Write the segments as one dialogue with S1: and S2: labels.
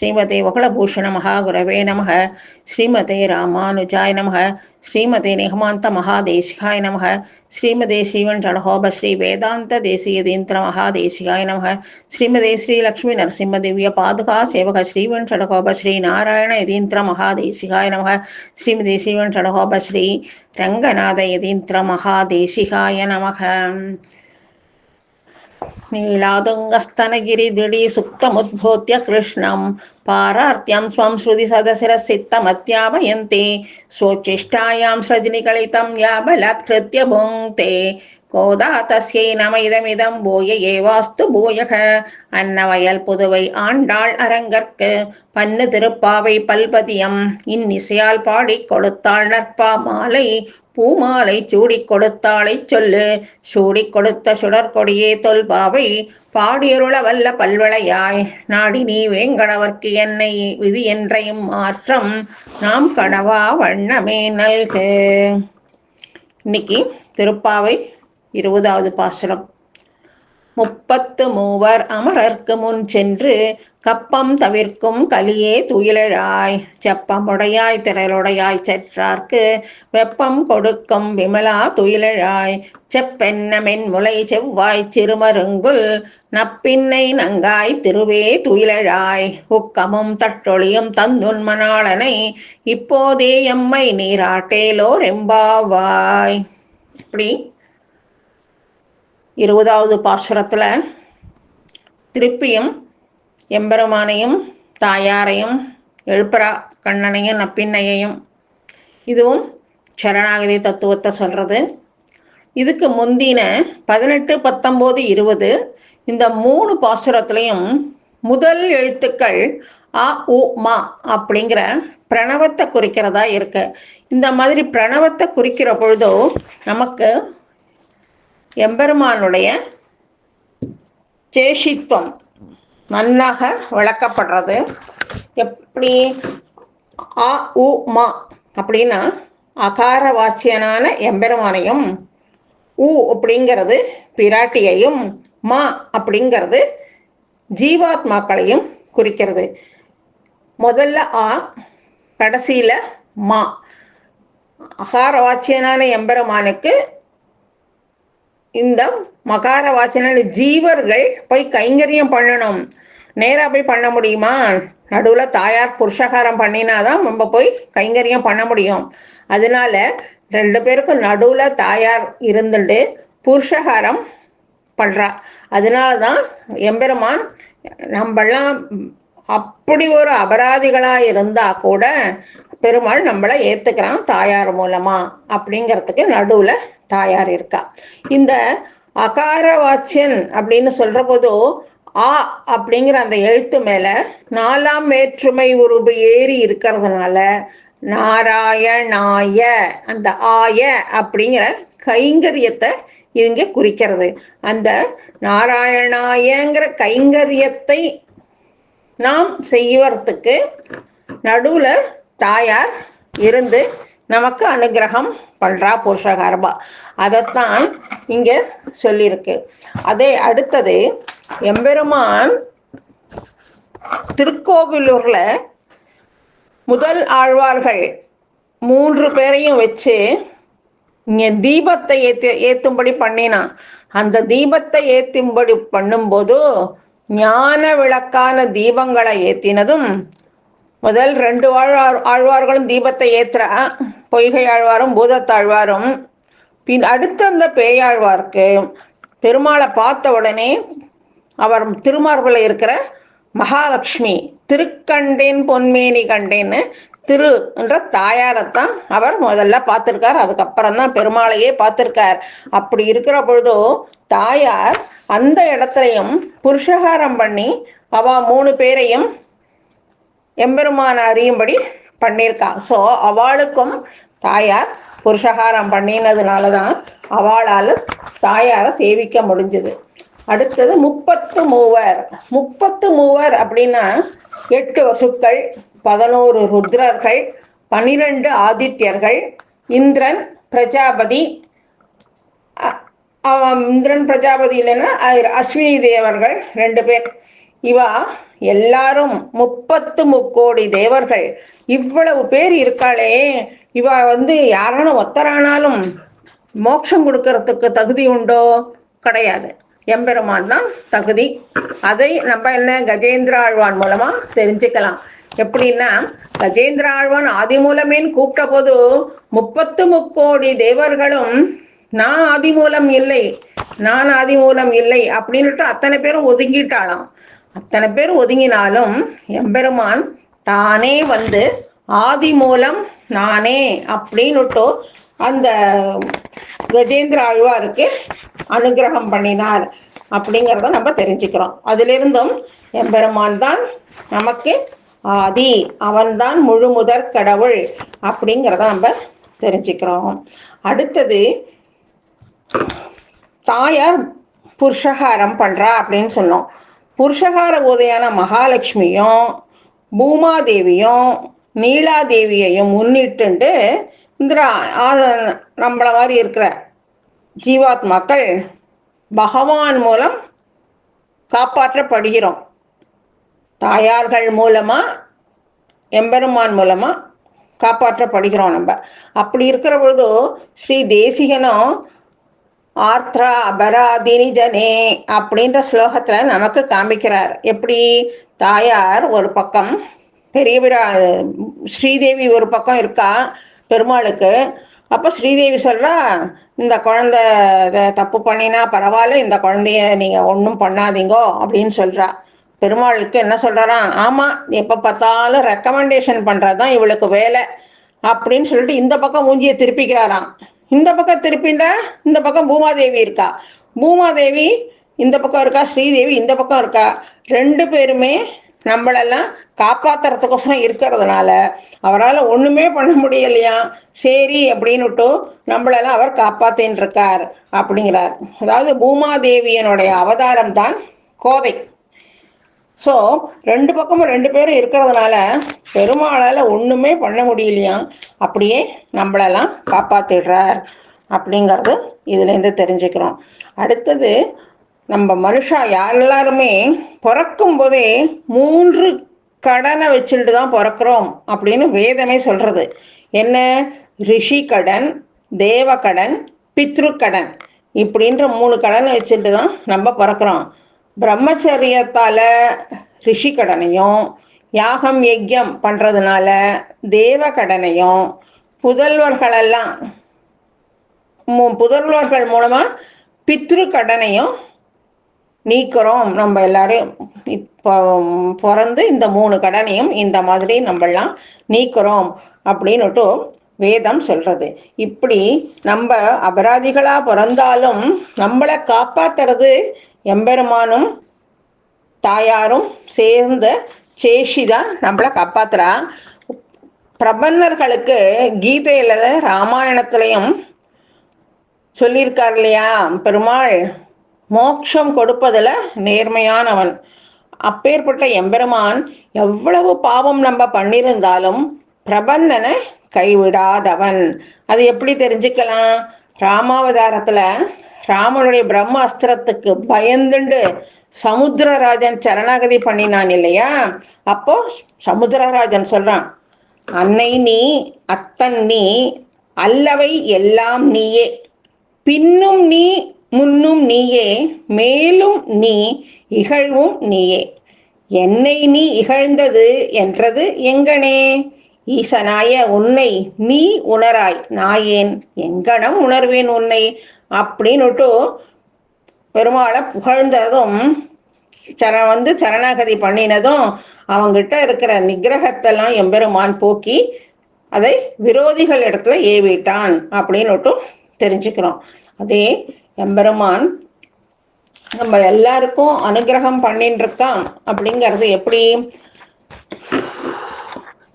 S1: ஸ்ரீமதே வகுளபூஷண மகாகுரவே நமக. ஸ்ரீமதே ராமானுஜாய நமக. ஸ்ரீமதே நிகமாந்த மகாதேசிகாய நமக. ஸ்ரீமதே ஸ்ரீவன் ஷடகோப ஸ்ரீ வேதாந்த தேசியதீந்திர மகாதேசிகாய நமக. ஸ்ரீமதே ஸ்ரீ லக்ஷ்மி நரசிம்ம திவ்ய பாதுகா சேவக ஸ்ரீவன் ஷடகோப ஸ்ரீ நாராயண யதீந்திர மகாதேசிகாய நமக. ஸ்ரீமதே ஸ்ரீவன் ஷடகோப ஸ்ரீ ரங்கநாத யதீந்திர மகாதேசிகாய நமக. नीलादुङ्गस्तनगिरिदिडि सुप्तमुद्भूत्य कृष्णं पारार्त्यं स्वं श्रुतिसदशिरसित्तमत्यापयन्ति सृजनी सृजनिकलितं या बलात्कृत्य भुङ्क्ते। கோதா தஸ்யை நம இதமிதம் போய ஏவாஸ்து பூயக. அன்னவயல் புதுவை ஆண்டாள் அரங்கற்கு பன்னு திருப்பாவை பல்பதியம். இன்னிசையால் பாடிக் கொடுத்தாள் நற்பா மாலை. பூமாலை சூடிக் கொடுத்தாளை சொல்லு. சூடிக் கொடுத்த சுடற்கொடியே தொல்பாவை. பாடியருள வல்ல பல்வளையாய். நாடி நீ வேங்கடவர்க்கு என்னை விதி என்றையும் மாற்றம். நாம் கனவா வண்ணமே நல்கு. இன்னைக்கு திருப்பாவை இருபதாவது பாசுரம். முப்பத்து மூவர் அமரர்க்கு முன் சென்று கப்பம் தவிர்க்கும் கலியே துயிலழாய் செப்பமுடையாய் திரளுடையாய் செற்றார்க்கு வெப்பம் கொடுக்கும் விமலா துயிலழாய் செப்பென்னமென் முளை செவ்வாய் சிறுமருங்குல் நப்பின்னை நங்காய் திருவே துயிலழாய் உக்கமும் தட்டொழியும் தந்துன்மனாளனை இப்போதே எம்மை நீராட்டேலோர் எம்பாவாய். இப்படி இருபதாவது பாசுரத்தில் திருப்பியும் எம்பெருமானையும் தாயாரையும் எழுப்பரா கண்ணனையும் நப்பின்னையையும். இதுவும் சரணாகதி தத்துவத்தை சொல்கிறது இதுக்கு முந்தின பதினெட்டு பத்தொம்போது இருபது இந்த மூணு பாசுரத்துலையும் முதல் எழுத்துக்கள் அ உ மா அப்படிங்கிற பிரணவத்தை குறிக்கிறதா இருக்கு. இந்த மாதிரி பிரணவத்தை குறிக்கிற பொழுதோ நமக்கு எம்பெருமானுடைய சேஷித்துவம் நன்னாக விளக்கப்படுறது. எப்படி? ஆ உ மா அப்படின்னா அகார வாச்சியனான எம்பெருமானையும் உ அப்படிங்கிறது பிராட்டியையும் மா அப்படிங்கிறது ஜீவாத்மாக்களையும் குறிக்கிறது. முதல்ல ஆ கடைசியில் மா. அகார வாச்சியனான எம்பெருமானுக்கு இந்த மகார வாசன ஜீவர்கள் போய் கைங்கரியம் பண்ணணும். நேராக போய் பண்ண முடியுமா? நடுவில் தாயார் புருஷகாரம் பண்ணினாதான் நம்ம போய் கைங்கரியம் பண்ண முடியும். அதனால ரெண்டு பேருக்கும் நடுவில் தாயார் இருந்துட்டு புருஷகாரம் பண்ணுறா அதனால தான் எம்பெருமான் நம்மெல்லாம் அப்படி ஒரு அபராதிகளாக இருந்தால் கூட பெருமாள் நம்மளை ஏற்றுக்கிறான் தாயார் மூலமா அப்படிங்கிறதுக்கு நடுவில் தாயார் இருக்கா. இந்த அகார வாச்சியன் அப்படின்னு சொல்கிற போதோ ஆ அப்படிங்கிற அந்த எழுத்து மேலே நாலாம் வேற்றுமை உருபு ஏறி இருக்கிறதுனால நாராயணாய அந்த ஆய அப்படிங்கிற கைங்கரியத்தை இங்கே குறிக்கிறது. அந்த நாராயணாயங்கிற கைங்கரியத்தை நாம் செய்வறதுக்கு நடுவில் தாயார் இருந்து நமக்கு அனுகிரகம் பண்ணுறா புருஷகாரபா அதைத்தான் இங்கே சொல்லியிருக்கு. அதே அடுத்தது எம்பெருமான் திருக்கோவிலூரில் முதல் ஆழ்வார்கள் மூன்று பேரையும் வச்சு இங்கே தீபத்தை ஏற்றி ஏற்றும்படி பண்ணினான். அந்த தீபத்தை ஏற்றும்படி பண்ணும்போது ஞான விளக்கான தீபங்களை ஏற்றினதும் முதல் ரெண்டு ஆழ்வார் ஆழ்வார்களும் தீபத்தை ஏற்றுறா பொய்கை ஆழ்வாரும் பூதத்தாழ்வாரும். பின் அடுத்த அந்த பேயாழ்வார்க்கு பெருமாளை பார்த்த உடனே அவர் திருமார்பில் இருக்கிற மகாலட்சுமி திருக்கண்டேன் பொன்மேனி கண்டேன்னு திரு என்ற தாயாரைத்தான் அவர் முதல்ல பார்த்துருக்கார். அதுக்கப்புறம் தான் பெருமாளையே பார்த்துருக்கார். அப்படி இருக்கிற பொழுதோ தாயார் அந்த இடத்துலையும் புருஷகாரம் பண்ணி அவ மூணு பேரையும் எம்பெருமான அறியும்படி பண்ணியிருக்கா. ஸோ அவளுக்கும் தாயார் புருஷகாரம் பண்ணினதுனால தான் அவளால் தாயாரை சேவிக்க முடிஞ்சது. அடுத்தது முப்பத்து மூவர். முப்பத்து மூவர் அப்படின்னா எட்டு வசுக்கள் பதினோரு ருத்ரர்கள் பனிரெண்டு ஆதித்யர்கள் இந்திரன் பிரஜாபதி இந்திரன் பிரஜாபதி இல்லைன்னா அஸ்வினி தேவர்கள் ரெண்டு பேர். இவா எல்லாரும் முப்பத்து முக்கோடி தேவர்கள். இவ்வளவு பேர் இருக்காளே. இவா வந்து யாரான ஒத்தரானாலும் மோட்சம் கொடுக்கறதுக்கு தகுதி உண்டோ? கிடையாது. எம்பெருமான் தான் தகுதி. அதை நம்ம என்ன கஜேந்திர ஆழ்வான் மூலமா தெரிஞ்சுக்கலாம். எப்படின்னா கஜேந்திர ஆழ்வான் ஆதி மூலமேன்னு கூப்பிட்ட போது முப்பத்து முக்கோடி தேவர்களும் நான் ஆதி மூலம் இல்லை. நான் ஆதி மூலம் இல்லை. அப்படின்னுட்டு அத்தனை பேரும் ஒதுங்கிட்டாளாம். அத்தனை பேர் ஒதுங்கினாலும் எம்பெருமான் தானே வந்து ஆதி மூலம் நானே அப்படின்னுட்டு அந்த கஜேந்திர ஆழ்வாருக்கு அனுகிரகம் பண்ணினார் அப்படிங்கிறத நம்ம தெரிஞ்சுக்கிறோம். அதிலிருந்தும் எம்பெருமான் தான் நமக்கு ஆதி அவன்தான் முழு முதற் கடவுள் அப்படிங்கிறத நம்ம தெரிஞ்சுக்கிறோம். அடுத்தது தாயார் புருஷகாரம் பண்ணுறா அப்படின்னு சொன்னோம். புருஷகார உதயான மகாலட்சுமியும் பூமாதேவியும் நீலாதேவியையும் முன்னிட்டு இந்திரா நம்மளை மாதிரி இருக்கிற ஜீவாத்மாக்கள் பகவான் மூலம் காப்பாற்றப்படுகிறோம். தாயார்கள் மூலமாக எம்பெருமான் மூலமாக காப்பாற்றப்படுகிறோம் நம்ம. அப்படி இருக்கிற பொழுது ஸ்ரீ தேசிகனும் ஆர்த்ரா அபராதினி ஜனே அப்படின்ற ஸ்லோகத்தில் நமக்கு காமிக்கிறார். எப்படி? தாயார் ஒரு பக்கம் பெரிய விழா ஸ்ரீதேவி ஒரு பக்கம் இருக்கா பெருமாளுக்கு. அப்போ ஸ்ரீதேவி சொல்கிறா இந்த குழந்த தப்பு பண்ணினா பரவாயில்ல இந்த குழந்தைய நீங்கள் ஒன்றும் பண்ணாதீங்கோ அப்படின்னு சொல்கிறா பெருமாளுக்கு என்ன சொல்கிறாராம் ஆமாம் எப்போ பார்த்தாலும் ரெக்கமெண்டேஷன் பண்ணுறது தான் இவளுக்கு வேலை அப்படின்னு சொல்லிட்டு இந்த பக்கம் மூஞ்சியை திருப்பிக்கிறாராம். இந்த பக்கம் திருப்பிண்டா இந்த பக்கம் பூமாதேவி இருக்கா? பூமாதேவி இந்த பக்கம் இருக்கா? ஸ்ரீதேவி இந்த பக்கம் இருக்கா? ரெண்டு பேருமே நம்மளெல்லாம் காப்பாத்துறதுக்கோசரம் இருக்கிறதுனால அவரால் ஒன்றுமே பண்ண முடியலையா? சரி அப்படின்னுட்டு நம்மளெல்லாம் அவர் காப்பாத்தின்னு இருக்கார் அப்படிங்கிறார். அதாவது பூமாதேவியனுடைய அவதாரம் தான் கோதை. ஸோ ரெண்டு பக்கமும் ரெண்டு பேரும் இருக்கிறதுனால பெருமாளால் ஒன்றுமே பண்ண முடியலையா? அப்படியே நம்மளெல்லாம் காப்பாற்றிடுறார் அப்படிங்கிறது இதுலேருந்து தெரிஞ்சுக்கிறோம். அடுத்தது நம்ம மனுஷா எல்லாருமே பிறக்கும் போதே மூன்று கடனை வச்சுட்டு தான் பிறக்கிறோம் அப்படின்னு வேதமே சொல்கிறது என்ன? ரிஷி கடன் தேவ கடன் பித்ரு கடன். இப்படின்ற மூணு கடனை வச்சுட்டு தான் நம்ம பிறக்கிறோம். பிரம்மச்சரியத்தால ரிஷி கடனையும் யாகம் யஜ்யம் பண்ணுறதுனால தேவ கடனையும் புதல்வர்களெல்லாம் புதல்வர்கள் மூலமாக பித்ரு கடனையும் நீக்கிறோம். நம்ம எல்லாரும் இப்போ பிறந்து இந்த மூணு கடனையும் இந்த மாதிரி நம்மெல்லாம் நீக்கிறோம் அப்படின்னுட்டு வேதம் சொல்றது. இப்படி நம்ம அபராதிகளா பிறந்தாலும் நம்மளை காப்பாத்துறது எம்பெருமானும் தாயாரும் சேர்ந்த சேஷி தான் நம்மளை காப்பாத்துறா. பிரபன்னர்களுக்கு கீதையில ராமாயணத்திலையும் சொல்லியிருக்கார் இல்லையா? பெருமாள் மோட்சம் கொடுப்பதில் நேர்மையானவன். அப்பேற்பட்ட எம்பெருமான் எவ்வளவு பாவம் நம்ம பண்ணியிருந்தாலும் பிரபந்தனை கைவிடாதவன். அது எப்படி தெரிஞ்சுக்கலாம்? ராமாவதாரத்தில் ராமனுடைய பிரம்மாஸ்திரத்துக்கு பயந்துண்டு சமுத்திரராஜன் சரணாகதி பண்ணினான் இல்லையா? அப்போ சமுத்திரராஜன் சொல்றான் அன்னை நீ அத்தன் நீ அல்லவை எல்லாம் நீயே. பின்னும் நீ முன்னும் நீயே. மேலும் நீ இகழ்வும் நீயே. என்னை நீ இகழ்ந்தது என்றது எங்கனே? ஈசனாய உன்னை நீ உணராய். நாயேன் எங்கனம் உணர்வேன் உன்னை? அப்படின்னுட்டு பெருமாளை புகழ்ந்ததும் சர வந்து சரணாகதி பண்ணினதும் அவங்கிட்ட இருக்கிற நிகிரகத்தெல்லாம் எம்பெருமான் போக்கி அதை விரோதிகள் இடத்துல ஏவிட்டான் அப்படின்னுட்டும் தெரிஞ்சுக்கிறோம். அதே எம்பெருமான் நம்ம எல்லாருக்கும் அனுகிரகம் பண்ணிட்டு இருக்கான் அப்படிங்கிறது எப்படி?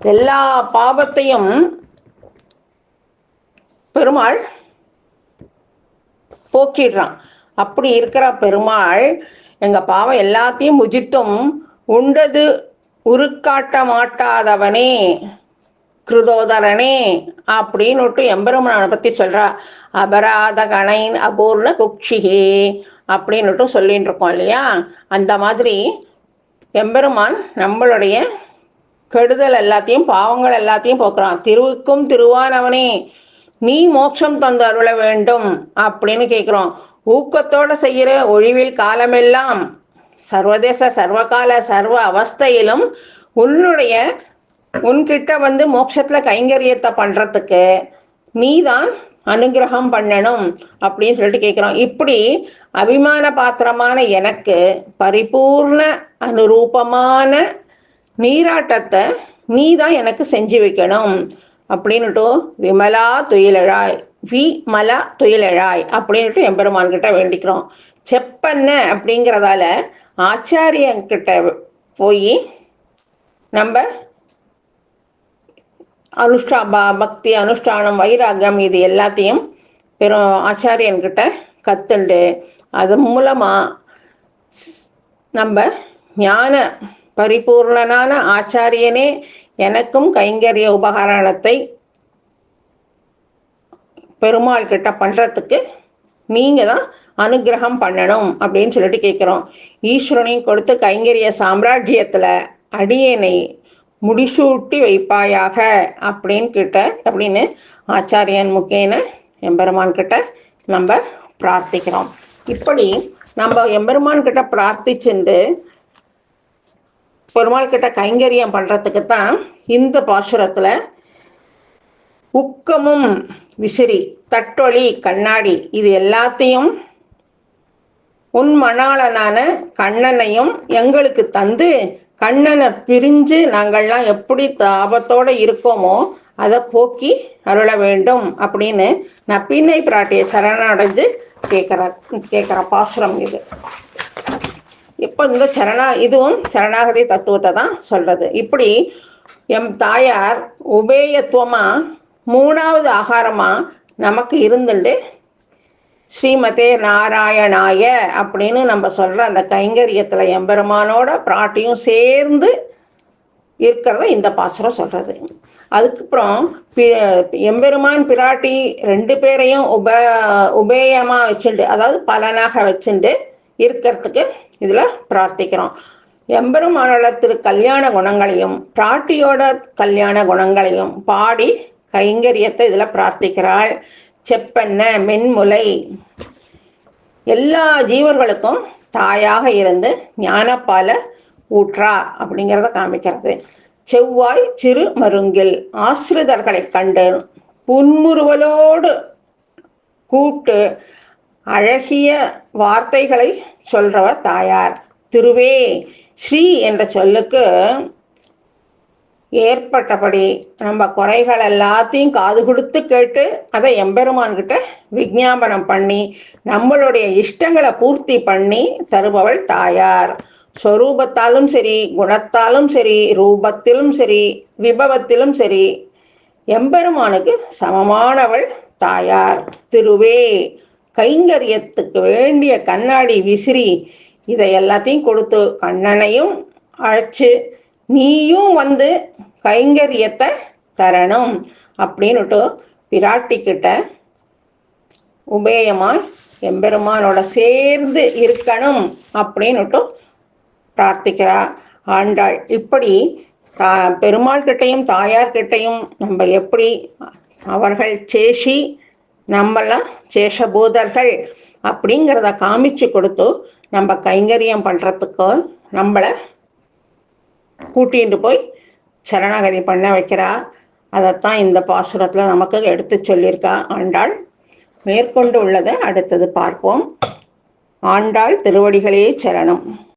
S1: எல்லா பாவத்தையும் பெருமாள் போக்கிடுறான். அப்படி இருக்கிற பெருமாள் எங்கள் பாவம் எல்லாத்தையும் முஜித்தும் உண்டது உருக்காட்ட மாட்டாதவனே கிருதோதரனே அப்படின்னுட்டு எம்பெருமானை பற்றி சொல்கிறா அபராத கணைன் அபூர்ண குக்ஷிகே அப்படின்னுட்டு சொல்லிட்டு இருக்கோம் இல்லையா? அந்த மாதிரி எம்பெருமான் நம்மளுடைய கெடுதல் எல்லாத்தையும் பாவங்கள் எல்லாத்தையும் போக்குறான். திருவுக்கும் திருவானவனே நீ மோட்சம் தந்து அருள வேண்டும் அப்படின்னு கேட்குறோம் ஊக்கத்தோடு செய்கிற ஒழிவில் காலமெல்லாம் சர்வதேச சர்வகால சர்வ அவஸ்தையிலும் உன்னுடைய உன்கிட்ட வந்து மோட்சத்தில் கைங்கரியத்தை பண்ணுறதுக்கு நீ தான் அனுகிரகம் பண்ணணும் அப்படின்னு சொல்லிட்டு கேட்குறோம் இப்படி அபிமான பாத்திரமான எனக்கு பரிபூர்ண அனுரூபமான நீராட்டத்தை நீ தான் எனக்கு செஞ்சு வைக்கணும். அப்படின்னுட்டும் விமலா துயிலழாய் வி மலா துயிலழாய் அப்படின்ட்டு எம்பெருமான் கிட்ட வேண்டிக்கிறோம். செப்பண்ண அப்படிங்கிறதால ஆச்சாரியங்கிட்ட போய் நம்ம அனுஷ்டா ப பக்தி அனுஷ்டானம் வைராகம் இது எல்லாத்தையும் பெரும் ஆச்சாரியன்கிட்ட கத்துண்டு அது மூலமாக நம்ம ஞான பரிபூர்ணனான ஆச்சாரியனே எனக்கும் கைங்கரிய உபகரணத்தை பெருமாள் கிட்ட பண்ணுறதுக்கு நீங்கள் தான் அனுகிரகம் பண்ணணும் அப்படின்னு சொல்லிட்டு கேட்குறோம் ஈஸ்வரனையும் கொடுத்து கைங்கரிய சாம்ராஜ்யத்தில் அடியனை முடிசூட்டி வைப்பாயாக அப்படின்னு கிட்ட அப்படின்னு ஆச்சாரியன் முக்கேன எம்பெருமான் கிட்ட நம்ம பிரார்த்திக்கிறோம். இப்படி நம்ம எம்பெருமான் கிட்ட பிரார்த்திச்சுண்டு பெருமாள் கிட்ட கைங்கரியம் பண்ணுறதுக்கு தான் இந்த பாசுரத்தில் உக்கமும் விசிறி தட்டொளி கண்ணாடி இது எல்லாத்தையும் உன் மணாளனான கண்ணனையும் எங்களுக்கு தந்து கண்ணனை பிரிஞ்சு நாங்கள்லாம் எப்படி தாபத்தோடு இருக்கோமோ அதை போக்கி அருள வேண்டும் அப்படின்னு நப்பின்னை பிராட்டியை சரணடைஞ்சு கேட்குற கேட்குற பாசுரம் இது. இப்போ இந்த சரணா இதுவும் சரணாகதி தத்துவத்தை தான் சொல்கிறது இப்படி எம் தாயார் உபேயத்துவமாக மூணாவது ஆகாரமாக நமக்கு இருந்துட்டு ஸ்ரீமதே நாராயணாய அப்படின்னு நம்ம சொல்கிற அந்த கைங்கரியத்தில் எம்பெருமானோட பிராட்டியும் சேர்ந்து இருக்கிறத இந்த பாசுரம் சொல்கிறது அதுக்கப்புறம் பி எம்பெருமான் பிராட்டி ரெண்டு பேரையும் உப உபேயமாக வச்சுட்டு அதாவது பலனாக வச்சுட்டு இருக்கிறதுக்கு இதில் பிரார்த்திக்கிறோம். எம்பெருமானோட திரு கல்யாண குணங்களையும் பிராட்டியோட கல்யாண குணங்களையும் பாடி கைங்கரியத்தை இதில் பிரார்த்திக்கிறாள். செப்பெண்ண மென்முலை எல்லா ஜீவர்களுக்கும் தாயாக இருந்து ஞானப்பால ஊற்றா அப்படிங்கிறத காமிக்கிறது. செவ்வாய் சிறு மருங்கில் ஆசிரிதர்களை கண்டு புன்முறுவலோடு கூட்டு அழகிய வார்த்தைகளை சொல்றவர் தாயார். திருவே ஸ்ரீ என்ற சொல்லுக்கு ஏற்பட்டபடி நம்ம குறைகள் எல்லாத்தையும் காது கொடுத்து கேட்டு அதை எம்பெருமான்கிட்ட விஜாபனம் பண்ணி நம்மளுடைய இஷ்டங்களை பூர்த்தி பண்ணி தருபவள் தாயார். ஸ்வரூபத்தாலும் சரி குணத்தாலும் சரி ரூபத்திலும் சரி விபவத்திலும் சரி எம்பெருமானுக்கு சமமானவள் தாயார். திருவே கைங்கரியத்துக்கு வேண்டிய கண்ணாடி விசிறி இதை எல்லாத்தையும் கொடுத்து கண்ணனையும் அழைச்சு நீயும் வந்து கைங்கரியத்தை தரணும் அப்படின்னுட்டு பிராட்டிக்கிட்ட உபேயமாய் எம்பெருமானோட சேர்ந்து இருக்கணும் அப்படின்னுட்டு பிரார்த்திக்கிறா. ஆண்டாள் இப்படி பெருமாள் கிட்டையும் தாயார்கிட்டையும் நம்ம எப்படி அவர்கள் சேஷி நம்மளாம் சேஷபூதர்கள் அப்படிங்கிறத காமிச்சு கொடுத்து நம்ம கைங்கரியம் பண்ணுறதுக்கு நம்மளை கூட்டிகிட்டு போய் சரணாகதி பண்ண வைக்கிறா. அதைத்தான் இந்த பாசுரத்தில் நமக்கு எடுத்து சொல்லியிருக்கா. ஆண்டாள் மேற்கொண்டு உள்ளதை அடுத்தது பார்ப்போம். ஆண்டாள் திருவடிகளே சரணம்.